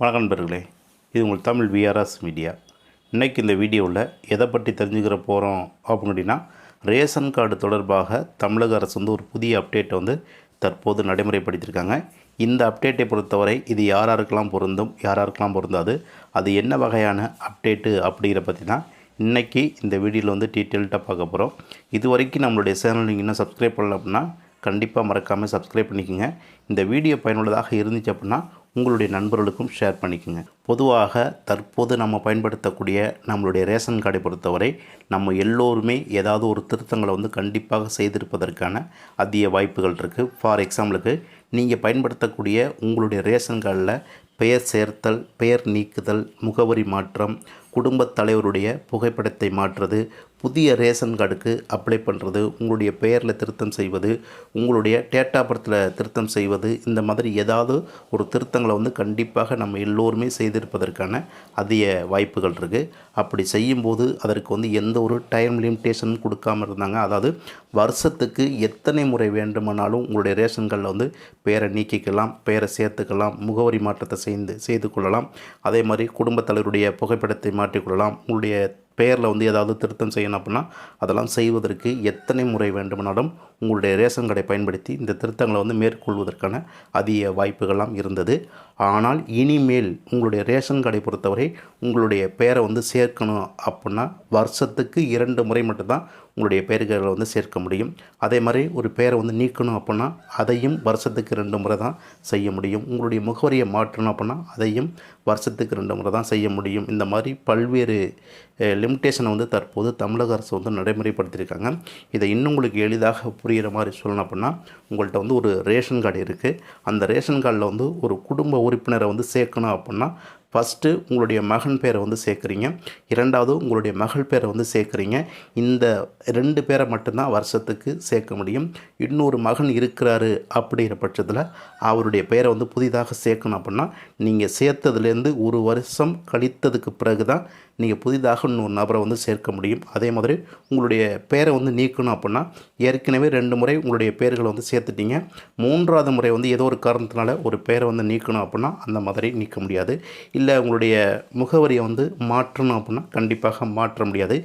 வணக்கம் நண்பர்களே இது உங்கள் தமிழ் விஆர்எஸ் மீடியா இன்றைக்கி இந்த வீடியோவில் எதை பற்றி தெரிஞ்சுக்கிற போகிறோம் அப்படின்னா ரேஷன் கார்டு தொடர்பாக தமிழக அரசு வந்து ஒரு புதிய அப்டேட்டை வந்து தற்போது நடைமுறைப்படுத்தியிருக்காங்க. இந்த அப்டேட்டை பொறுத்தவரை இது யார் யாருக்கெல்லாம் பொருந்தும் யார் யாருக்கெல்லாம் பொருந்தாது அது என்ன வகையான அப்டேட்டு அப்படிங்கிற பற்றி தான் இன்றைக்கி இந்த வீடியோவில் வந்து டீட்டெயில்ட்டாக பார்க்க போகிறோம். இது வரைக்கும் நம்மளுடைய சேனல் நீங்கள் இன்னும் சப்ஸ்கிரைப் பண்ணல அப்படின்னா கண்டிப்பாக மறக்காமல் சப்ஸ்கிரைப் பண்ணிக்கோங்க. இந்த வீடியோ பயனுள்ளதாக இருந்துச்சு அப்படின்னா உங்களுடைய நண்பர்களுக்கும் ஷேர் பண்ணிக்கோங்க. பொதுவாக தற்போது நம்ம பயன்படுத்தக்கூடிய நம்மளுடைய ரேஷன் கார்டை பொறுத்தவரை நம்ம எல்லோருமே ஏதாவது ஒரு திருத்தங்களை வந்து கண்டிப்பாக செய்திருப்பதற்கான அதிக வாய்ப்புகள் இருக்குது ஃபார் எக்ஸாம்பிளுக்கு நீங்கள் பயன்படுத்தக்கூடிய உங்களுடைய ரேஷன் கார்டில் பெயர் சேர்த்தல் பெயர் நீக்குதல் முகவரி மாற்றம் குடும்பத் தலைவருடைய புகைப்படத்தை மாற்றுறது புதிய ரேஷன் கார்டுக்கு அப்ளை பண்ணுறது உங்களுடைய பெயரில் திருத்தம் செய்வது உங்களுடைய டேட் ஆஃப் பர்த்தில் திருத்தம் செய்வது இந்த மாதிரி ஏதாவது ஒரு திருத்தங்களை வந்து கண்டிப்பாக நம்ம எல்லோருமே செய்திருப்பதற்கான அதிக வாய்ப்புகள் இருக்குது அப்படி செய்யும்போது அதற்கு வந்து எந்த ஒரு டைம் லிமிட்டேஷனும் கொடுக்காம இருந்தாங்க. அதாவது வருஷத்துக்கு எத்தனை முறை வேண்டுமானாலும் உங்களுடைய ரேஷன் கார்டில் வந்து பெயரை நீக்கிக்கலாம் பெயரை சேர்த்துக்கலாம் முகவரி மாற்றத்தை செய்து செய்து கொள்ளலாம். அதே மாதிரி குடும்பத் தலைவருடைய புகைப்படத்தை மாற்றிக்கொள்ளலாம் உங்களுடைய பெயரில் வந்து ஏதாவது திருத்தம் செய்யணும் அப்படின்னா அதெல்லாம் செய்வதற்கு எத்தனை முறை வேண்டுமானாலும் உங்களுடைய ரேஷன் கடை பயன்படுத்தி இந்த திருத்தங்களை வந்து மேற்கொள்வதற்கான அதிக வாய்ப்புகள்லாம் இருந்தது. ஆனால் இனிமேல் உங்களுடைய ரேஷன் கடை பொறுத்தவரை உங்களுடைய பெயரை வந்து சேர்க்கணும் அப்படின்னா வருஷத்துக்கு இரண்டு முறை மட்டும்தான் உங்களுடைய பெயர்களை வந்து சேர்க்க முடியும். அதே மாதிரி ஒரு பெயரை வந்து நீக்கணும் அப்படின்னா அதையும் வருஷத்துக்கு ரெண்டு முறை தான் செய்ய முடியும். உங்களுடைய முகவரியை மாற்றணும் அப்படின்னா அதையும் வருஷத்துக்கு ரெண்டு முறை தான் செய்ய முடியும். இந்த மாதிரி பல்வேறு லிமிட்டேஷனை வந்து தற்போது தமிழக அரசு வந்து நடைமுறைப்படுத்தியிருக்காங்க. இதை இன்னும் உங்களுக்கு எளிதாக புரிகிற மாதிரி சொல்லணும் அப்படின்னா உங்கள்கிட்ட வந்து ஒரு ரேஷன் கார்டு இருக்குது அந்த ரேஷன் கார்டில் வந்து ஒரு குடும்ப உறுப்பினரை வந்து சேர்க்கணும் அப்படின்னா ஃபஸ்ட்டு உங்களுடைய மகன் பேரை வந்து சேர்க்குறீங்க. இரண்டாவது உங்களுடைய மகள் பேரை வந்து சேர்க்குறீங்க. இந்த ரெண்டு பேரை மட்டும்தான் வருஷத்துக்கு சேர்க்க முடியும். இன்னொரு மகன் இருக்கிறாரு அப்படிங்கிற பட்சத்தில் அவருடைய பெயரை வந்து புதிதாக சேர்க்கணும் அப்படின்னா நீங்கள் சேர்த்ததுலேருந்து ஒரு வருஷம் கழித்ததுக்கு பிறகு தான் நீங்கள் புதிதாக இன்னொரு நபரை வந்து சேர்க்க முடியும். அதே மாதிரி உங்களுடைய பேரை வந்து நீக்கணும் அப்படின்னா ஏற்கனவே ரெண்டு முறை உங்களுடைய பேர்களை வந்து சேர்த்துட்டீங்க. மூன்றாவது முறை வந்து ஏதோ ஒரு காரணத்தினால ஒரு பேரை வந்து நீக்கணும் அப்படின்னா அந்த மாதிரி நீக்க முடியாது. இல்லை இல்லை உங்களுடைய முகவரியை வந்து மாற்றணும் அப்படின்னா கண்டிப்பாக மாற்ற முடியாது.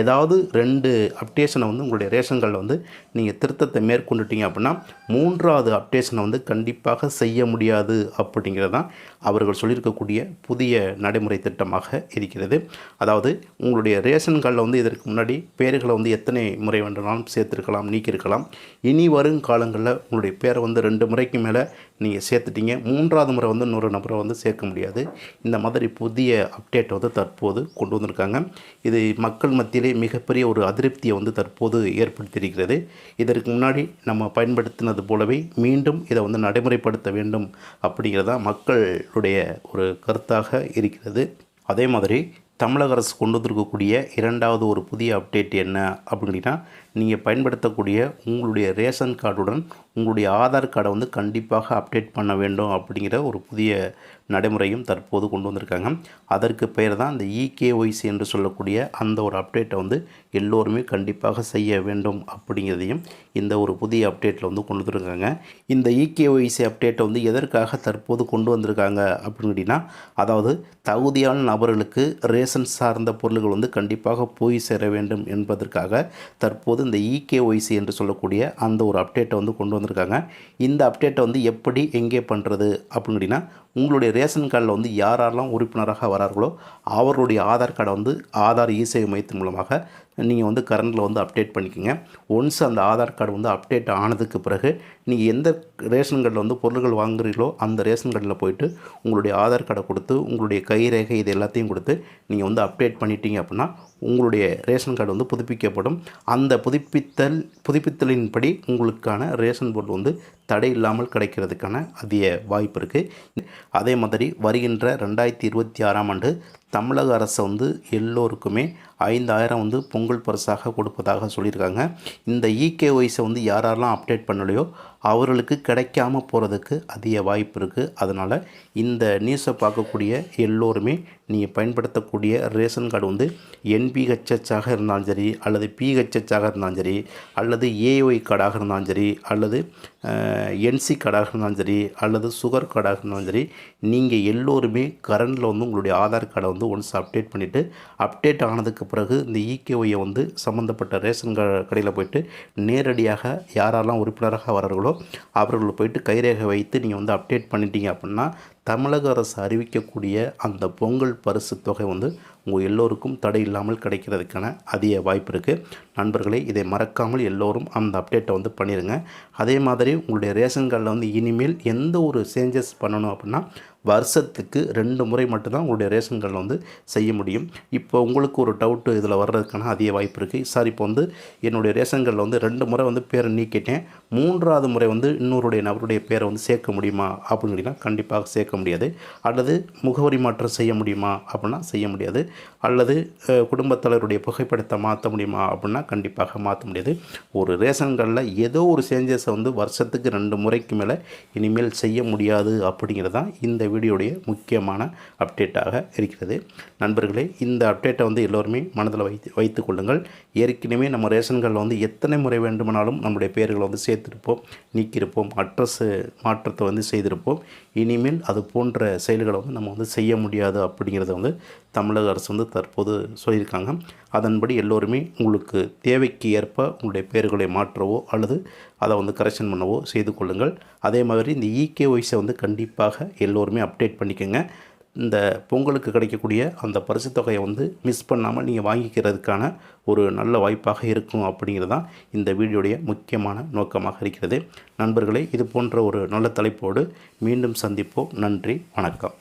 ஏதாவது ரெண்டு அப்டேஷனை வந்து உங்களுடைய ரேஷன் கார்டில் வந்து நீங்கள் திருத்தத்தை மேற்கொண்டுட்டீங்க அப்படின்னா மூன்றாவது அப்டேஷனை வந்து கண்டிப்பாக செய்ய முடியாது அப்படிங்கிறது தான் அவர்கள் சொல்லியிருக்கக்கூடிய புதிய நடைமுறை திட்டமாக இருக்கிறது. அதாவது உங்களுடைய ரேஷன் கார்டில் வந்து இதற்கு முன்னாடி பேர்களை வந்து எத்தனை முறை வேண்டுமானாலும் சேர்த்துருக்கலாம் நீக்கியிருக்கலாம். இனி வரும் காலங்களில் உங்களுடைய பேரை வந்து ரெண்டு முறைக்கு மேலே நீங்கள் சேர்த்துட்டீங்க. மூன்றாவது முறை வந்து இன்னொரு நபரை வந்து சேர்க்க முடியாது. இந்த மாதிரி புதிய அப்டேட் வந்து தற்போது கொண்டு வந்திருக்காங்க. இது மக்கள் மத்தியிலே மிகப்பெரிய ஒரு அதிருப்தியை வந்து தற்போது ஏற்படுத்தியிருக்கிறது. இதற்கு முன்னாடி நம்ம பயன்படுத்தினது போலவே மீண்டும் இதை வந்து நடைமுறைப்படுத்த வேண்டும் அப்படிங்கிறதா மக்களுடைய ஒரு கருத்தாக இருக்கிறது. அதே மாதிரி தமிழக அரசு கொண்டு வந்திருக்கக்கூடிய இரண்டாவது ஒரு புதிய அப்டேட் என்ன அப்படின்னா நீங்கள் பயன்படுத்தக்கூடிய உங்களுடைய ரேஷன் கார்டுடன் உங்களுடைய ஆதார் கார்டை வந்து கண்டிப்பாக அப்டேட் பண்ண வேண்டும் அப்படிங்கிற ஒரு புதிய நடைமுறையும் தற்போது கொண்டு வந்திருக்காங்க. அதற்கு பெயர் தான் இந்த இகேஒய்சி என்று சொல்லக்கூடிய அந்த ஒரு அப்டேட்டை வந்து எல்லோருமே கண்டிப்பாக செய்ய வேண்டும் அப்படிங்கிறதையும் இந்த ஒரு புதிய அப்டேட்டில் வந்து கொண்டு வந்துருக்காங்க. இந்த இகேஒய்சி அப்டேட்டை வந்து எதற்காக தற்போது கொண்டு வந்திருக்காங்க அப்படின்னா அதாவது தகுதியான நபர்களுக்கு ரேஷன் சார்ந்த பொருள்கள் வந்து கண்டிப்பாக போய் சேர வேண்டும் என்பதற்காக தற்போது இந்த இகேஒய்சி என்று சொல்லக்கூடிய அந்த ஒரு அப்டேட்டை வந்து கொண்டு வந்திருக்காங்க. இந்த அப்டேட்டை வந்து எப்படி எங்கே பண்ணுறது அப்படின்னா உங்களுடைய ரேஷன் கார்டில் வந்து யாரெல்லாம் உறுப்பினராக வரார்களோ அவர்களுடைய ஆதார் கார்டை வந்து ஆதார் இ சேவை மையத்தின் மூலமாக நீங்கள் வந்து கரண்டில் வந்து அப்டேட் பண்ணிக்கோங்க. ஒன்ஸ் அந்த ஆதார் கார்டு வந்து அப்டேட் ஆனதுக்கு பிறகு நீங்கள் எந்த ரேஷன் கார்டில் வந்து பொருட்கள் வாங்குறீங்களோ அந்த ரேஷன் கார்டில் போயிட்டு உங்களுடைய ஆதார் கார்டை கொடுத்து உங்களுடைய கைரேகை இது எல்லாத்தையும் கொடுத்து நீங்கள் வந்து அப்டேட் பண்ணிட்டீங்க அப்படின்னா உங்களுடைய ரேஷன் கார்டு வந்து புதுப்பிக்கப்படும். அந்த புதுப்பித்தல் புதுப்பித்தலின்படி உங்களுக்கான ரேஷன் பொருள் வந்து தடை இல்லாமல் கிடைக்கிறதுக்கான அதிக வாய்ப்பு இருக்குது அதே மாதிரி வருகின்ற ரெண்டாயிரத்தி இருபத்தி ஆறாம் ஆண்டு தமிழக அரசு வந்து எல்லோருக்குமே ஐந்தாயிரம் வந்து பொங்கல் பரிசாக கொடுப்பதாக சொல்லியிருக்காங்க. இந்த இகேஒய்ஸை வந்து யாரெல்லாம் அப்டேட் பண்ணலையோ அவர்களுக்கு கிடைக்காம போகிறதுக்கு அதிக வாய்ப்பு இருக்குது அதனால் இந்த நியூஸை பார்க்கக்கூடிய எல்லோருமே நீங்கள் பயன்படுத்தக்கூடிய ரேஷன் கார்டு வந்து என்பிஹெச்ஹெச்சாக இருந்தாலும் சரி அல்லது பிஹெச்ஹெச்சாக இருந்தாலும் சரி அல்லது ஏஒய் கார்டாக இருந்தாலும் சரி அல்லது என்சி கார்டாக இருந்தாலும் சரி அல்லது சுகர் கார்டாக இருந்தாலும் சரி நீங்கள் எல்லோருமே கரண்டில் வந்து உங்களுடைய ஆதார் கார்டை வந்து ஒன்ஸ் அப்டேட் பண்ணிவிட்டு அப்டேட் ஆனதுக்கு பிறகு இந்த இகேஒயை வந்து சம்மந்தப்பட்ட ரேஷன் கடையில் போயிட்டு நேரடியாக யாரெல்லாம் உறுப்பினராக வரார்களோ அவர்கள் போயிட்டு கைரேகை வைத்து நீங்கள் வந்து அப்டேட் பண்ணிட்டீங்க அப்படின்னா தமிழக அரசு அறிவிக்கக்கூடிய அந்த பொங்கல் பரிசு தொகை வந்து உங்கள் எல்லோருக்கும் தடை இல்லாமல் கிடைக்கிறதுக்கான அதிக வாய்ப்பு இருக்குது நண்பர்களே இதை மறக்காமல் எல்லோரும் அந்த அப்டேட்டை வந்து பண்ணிடுங்க அதே மாதிரி உங்களுடைய ரேஷன் கார்டில் வந்து இனிமேல் எந்த ஒரு சேஞ்சஸ் பண்ணணும் அப்படின்னா வருஷத்துக்கு ரெண்டு முறை மட்டும்தான் உங்களுடைய ரேஷன் கார்டில் வந்து செய்ய முடியும். இப்போ உங்களுக்கு ஒரு டவுட்டு இதில் வர்றதுக்கான அதிக வாய்ப்பு இருக்குது சார் இப்போ வந்து என்னுடைய ரேஷன் கார்டில் வந்து ரெண்டு முறை வந்து பேரை நீக்கிட்டேன். மூன்றாவது முறை வந்து இன்னொருடைய நபருடைய பேரை வந்து சேர்க்க முடியுமா அப்படின்னு கேட்டிங்கன்னா கண்டிப்பாக சேர்க்க முடியாது. அல்லது முகவரி மாற்றம் செய்ய முடியுமா அப்படின்னா செய்ய முடியாது. அல்லது அஹ், குடும்பத் தலைவருடைய புகைப்படத்தை மாற்ற முடியுமா அப்படின்னா கண்டிப்பாக மாற்ற முடியாது. ஒரு ரேஷன் கார்டில் ஏதோ ஒரு சேஞ்சஸை வந்து வருஷத்துக்கு ரெண்டு முறைக்கு மேலே இனிமேல் செய்ய முடியாது அப்படிங்கிறது தான் இந்த வீடியோடைய முக்கியமான அப்டேட்டாக இருக்கிறது. நண்பர்களே இந்த அப்டேட்டை வந்து எல்லோருமே மனதில் வைத்து வைத்து கொள்ளுங்கள். ஏற்கனவே நம்ம ரேஷன் கார்டில் வந்து எத்தனை முறை வேண்டுமானாலும் நம்முடைய பெயர்களை வந்து சேர்த்திருப்போம் நீக்கியிருப்போம் அட்ரஸ் மாற்றத்தை வந்து செய்திருப்போம். இனிமேல் அது போன்ற செயல்களை வந்து நம்ம வந்து செய்ய முடியாது அப்படிங்கிறத வந்து தமிழக அரசு வந்து தற்போது சொல்லியிருக்காங்க. அதன்படி எல்லோருமே உங்களுக்கு தேவைக்கு ஏற்ப உங்களுடைய பெயர்களை மாற்றவோ அல்லது அதை வந்து கரெக்ஷன் பண்ணவோ செய்து கொள்ளுங்கள். அதே மாதிரி இந்த இகே ஒய்ஸை வந்து கண்டிப்பாக எல்லோருமே அப்டேட் பண்ணிக்கோங்க. இந்த பொங்கலுக்கு கிடைக்கக்கூடிய அந்த பரிசு தொகையை வந்து மிஸ் பண்ணாமல் நீங்கள் வாங்கிக்கிறதுக்கான ஒரு நல்ல வாய்ப்பாக இருக்கும் அப்படிங்கிறது தான் இந்த வீடியோடைய முக்கியமான நோக்கமாக இருக்கிறது. நண்பர்களே இது போன்ற ஒரு நல்ல தலைப்போடு மீண்டும் சந்திப்போம். நன்றி வணக்கம்.